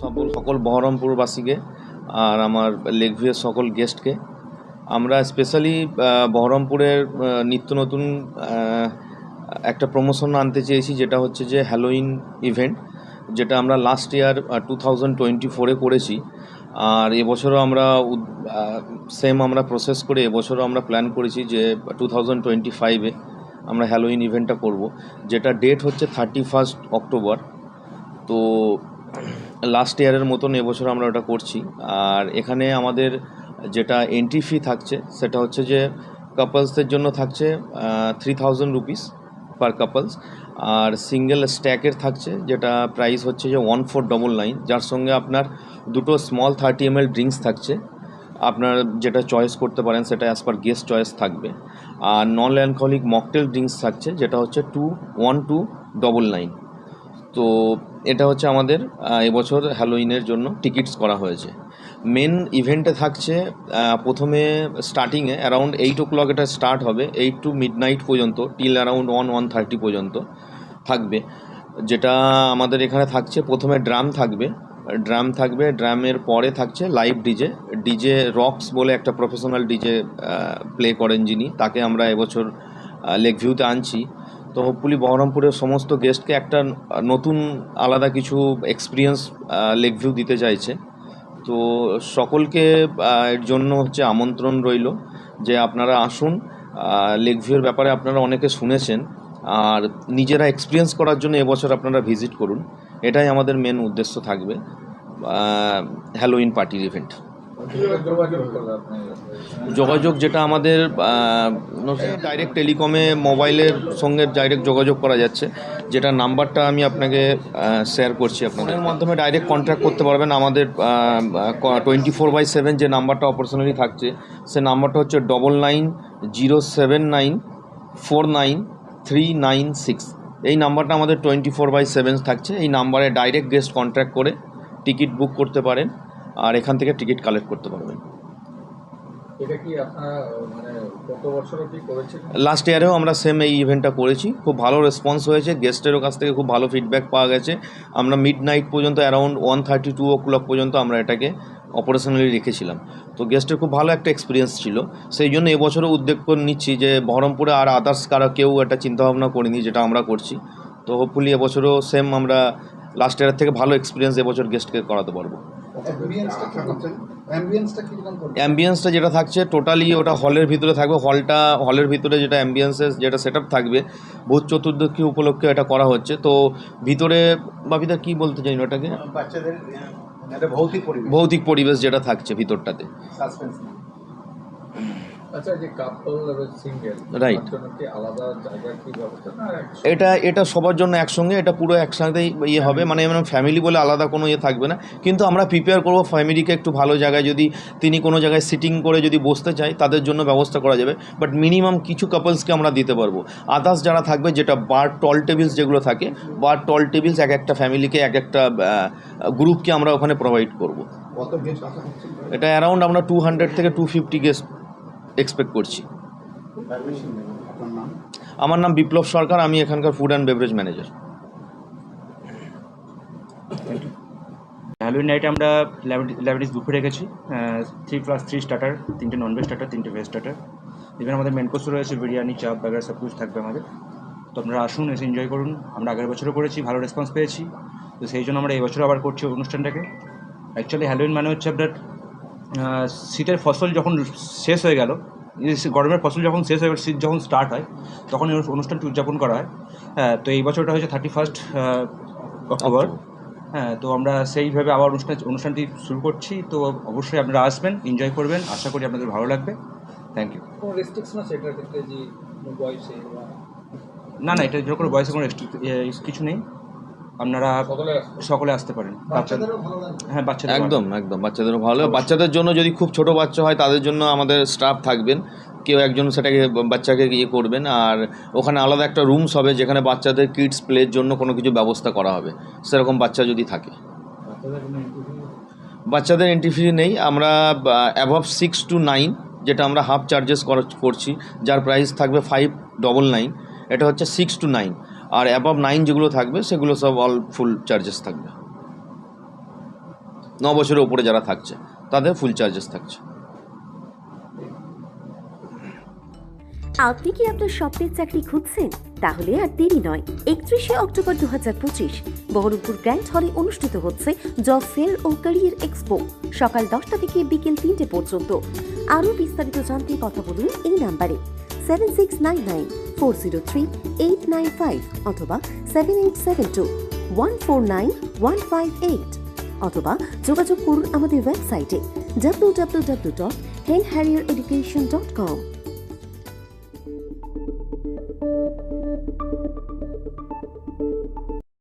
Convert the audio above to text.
সকল সকল বহরমপুরবাসীকে আর আমার লেকভিউয়ের সকল গেস্টকে। আমরা স্পেশালি বহরমপুরের নিত্য নতুন একটা প্রমোশন আনতে চেয়েছি, যেটা হচ্ছে যে হ্যালোইন ইভেন্ট যেটা আমরা last year two thousand twenty ফোরে করেছি। আর এবছরও আমরা সেম আমরা প্রসেস করে এবছরও আমরা প্ল্যান করেছি যে টু থাউজেন্ড টোয়েন্টি ফাইভে আমরা হ্যালোইন ইভেন্টটা করব। যেটা ডেট হচ্ছে থার্টি ফার্স্ট অক্টোবর তো লাস্ট ইয়ারের মতন এবছর আমরা ওটা করছি। আর এখানে আমাদের যেটা এন্ট্রি ফি থাকছে, সেটা হচ্ছে যে কাপলসদের জন্য থাকছে three thousand rupees per couples আর সিঙ্গেল স্ট্যাকের থাকছে, যেটা প্রাইস হচ্ছে যে ওয়ান ফোর ডবল নাইন যার সঙ্গে আপনার দুটো small thirty M L drinks থাকছে। আপনার যেটা চয়েস করতে পারেন, সেটা অ্যাজ পার গেস্ট চয়েস থাকবে। আর নন অ্যালকোহলিক মকটেল ড্রিঙ্কস থাকছে, যেটা হচ্ছে two one two double nine তো এটা হচ্ছে আমাদের এবছর হ্যালোইনের জন্য টিকিটস করা হয়েছে। মেন ইভেন্টে থাকছে প্রথমে স্টার্টিংয়ে অ্যারাউন্ড এইট ও ক্লক এটা স্টার্ট হবে এইট টু মিড নাইট পর্যন্ত till around one one thirty পর্যন্ত থাকবে। যেটা আমাদের এখানে থাকছে, প্রথমে ড্রাম থাকবে। ড্রাম থাকবে, ড্রামের পরে থাকছে লাইভ ডিজে ডিজে রক্স বলে একটা প্রফেশনাল ডিজে প্লে করেন যিনি। তাকে আমরা এবছর লেক ভিউতে আনছি। তো হোপফুলি বহরমপুরের সমস্ত গেস্টকে একটা নতুন, আলাদা কিছু এক্সপিরিয়েন্স লেক ভিউ দিতে চাইছে। তো সকলকে এর জন্য হচ্ছে আমন্ত্রণ রইল যে আপনারা আসুন। লেক ভিউর ব্যাপারে আপনারা অনেকে শুনেছেন। আর নিজেরা এক্সপিরিয়েন্স করার জন্য এবছর আপনারা ভিজিট করুন। এটাই আমাদের মেন উদ্দেশ্য থাকবে। হ্যালোইন পার্টির ইভেন্ট যোগাযোগ যেটা আমাদের ডাইরেক্ট টেলিকমে মোবাইলের সঙ্গে ডাইরেক্ট যোগাযোগ করা যাচ্ছে। যেটা নাম্বারটা আমি আপনাকে শেয়ার করছি আপনাদের। মাধ্যমে ডাইরেক্ট কন্ট্যাক্ট করতে পারবেন। আমাদের টোয়েন্টি ফোর বাই সেভেন যে নাম্বারটা অপারেশনালি থাকছে, সে নাম্বারটা হচ্ছে double nine zero seven nine four nine three nine six এই নাম্বারটা আমাদের টোয়েন্টি ফোর বাই সেভেন থাকছে। এই নাম্বারে ডাইরেক্ট গেস্ট কন্ট্যাক্ট করে টিকিট বুক করতে পারেন আর এখান থেকে টিকিট কালেক্ট করতে পারবেন। এটা কি আপনারা মানে লাস্ট ইয়ারেও আমরা সেম এই ইভেন্টটা করেছি। খুব ভালো রেসপন্স হয়েছে। গেস্টেরও কাছ থেকে খুব ভালো ফিডব্যাক পাওয়া গেছে। আমরা মিড নাইট পর্যন্ত around one thirty two o'clock পর্যন্ত আমরা এটাকে অপারেশনালি রেখেছিলাম। তো গেস্টের খুব ভালো একটা এক্সপিরিয়েন্স ছিল। সেই জন্য এবছরও উদ্যোগ করে নিচ্ছি যে বহরমপুরে আর আদার্স কারা কেউ একটা চিন্তাভাবনা করিনি যেটা আমরা করছি। তো হোপফুলি এবছরও সেম আমরা লাস্ট ইয়ারের থেকে ভালো এক্সপিরিয়েন্স এবছর গেস্টকে করাতে পারব। অ্যাম্বিয়েন্সটা যেটা থাকছে টোটালি ওটা হলের ভিতরে থাকবে। হলটা হলের ভিতরে যেটা অ্যাম্বিয়েন্সের যেটা সেট থাকবে ভূত চতুর্দশী উপলক্ষে এটা করা হচ্ছে। তো ভিতরে বাপিদা কি বলতে চাই ওটাকে? বাচ্চাদের ভৌতিক পরিবেশ। যেটা থাকছে ভিতরটাতে। আচ্ছা একসাথে? এটা এটা সবার জন্য একসঙ্গে এটা পুরো একসাথেই ইয়ে হবে। মানে মানে ফ্যামিলি বলে আলাদা কোনো ইয়ে থাকবে না। কিন্তু আমরা প্রিপেয়ার করব ফ্যামিলিকে একটু ভালো জায়গায় যদি তিনি কোনো জায়গায় সিটিং করে যদি বসতে চায় তাদের জন্য ব্যবস্থা করা যাবে। বাট মিনিমাম কিছু কাপলসকে আমরা দিতে পারব। আদার্স যারা থাকবে যেটা বার টল টেবিলস যেগুলো থাকে বার টল টেবিলস এক একটা ফ্যামিলিকে এক একটা গ্রুপকে আমরা ওখানে প্রোভাইড করব। এটা অ্যারাউন্ড আমরা টু হান্ড্রেড থেকে টু ফিফটি গেস্ট এক্সপেক্ট করছি। আমার নাম বিপ্লব সরকার আমি এখানকার food and beverage manager Halloween নাইটে আমরা ল্যাবরিজ বুফে রেখেছি থ্রি প্লাস থ্রি স্টার্টার তিনটে ননভেজ স্টার্টার তিনটে ভেজ স্টার্টার এখানে আমাদের মেন কোর্সও রয়েছে বিরিয়ানি চাপ বাগার সব কিছু থাকবে আমাদের। তো আপনারা আসুন এসে এনজয় করুন। আমরা আগের বছরও করেছি ভালো রেসপন্স পেয়েছি। তো সেই জন্য আমরা এই বছর আবার করছি অনুষ্ঠানটাকে। অ্যাকচুয়ালি হ্যালোইন মানে হচ্ছে আপনার শীতের ফসল যখন শেষ হয়ে গেল গরমের ফসল যখন শেষ হয়ে গেল শীত যখন স্টার্ট হয় তখন এই অনুষ্ঠানটি উদযাপন করা হয়। হ্যাঁ তো এই বছরটা হয়েছে থার্টি ফার্স্ট অক্টোবর হ্যাঁ তো আমরা সেইভাবে আবার অনুষ্ঠান অনুষ্ঠানটি শুরু করছি। তো অবশ্যই আপনারা আসবেন এনজয় করবেন। আশা করি আপনাদের ভালো লাগবে। থ্যাংক ইউ কোনো রেস্ট্রিকশন আছে এটার ক্ষেত্রে যে বয়সে না না এটা যেরকম বয়সে কোনো কিছু নেই। আপনারা সকলে আসতে পারেন। হ্যাঁ বাচ্চাদের একদম একদম বাচ্চাদেরও ভালো বাচ্চাদের জন্য যদি খুব ছোট বাচ্চা হয় তাদের জন্য আমাদের স্টাফ থাকবেন। কেউ একজন সেটাকে বাচ্চাকে ইয়ে করবেন। আর ওখানে আলাদা একটা রুমস হবে যেখানে বাচ্চাদের কিডস প্লের জন্য কোনো কিছু ব্যবস্থা করা হবে। সেরকম বাচ্চা যদি থাকে। বাচ্চাদের বাচ্চাদের এন্ট্রি ফি নেই। আমরা অ্যাভাব সিক্স টু নাইন যেটা আমরা হাফ চার্জেস করছি যার প্রাইস থাকবে ফাইভ ডবল নাইন এটা হচ্ছে সিক্স টু নাইন আর অ্যাবভ নাইন যেগুলো থাকবে, সেগুলো সব অল ফুল চার্জেস থাকবে। ন বছরের ওপরে যারা থাকছে, তাদের ফুল চার্জেস থাকছে। আপনি কি আপনার স্বপ্নের চাকরি খুঁজছেন? তাহলে আর দেরি নয়। একত্রিশে অক্টোবর দু হাজার পঁচিশ, বহরমপুর গ্র্যান্ড হলে অনুষ্ঠিত হচ্ছে জব ফেয়ার ও ক্যারিয়ার এক্সপো, সকাল দশটা থেকে বিকেল তিনটে পর্যন্ত। আরও বিস্তারিত জানতে কথা বলুন এই নাম্বারে। Seven six nine nine four zero three eight nine five অথবা seven eight seven two one four nine one five eight অথবা যোগাযোগ করুন আমাদের ওয়েবসাইটে W W W dot hen harrier education dot com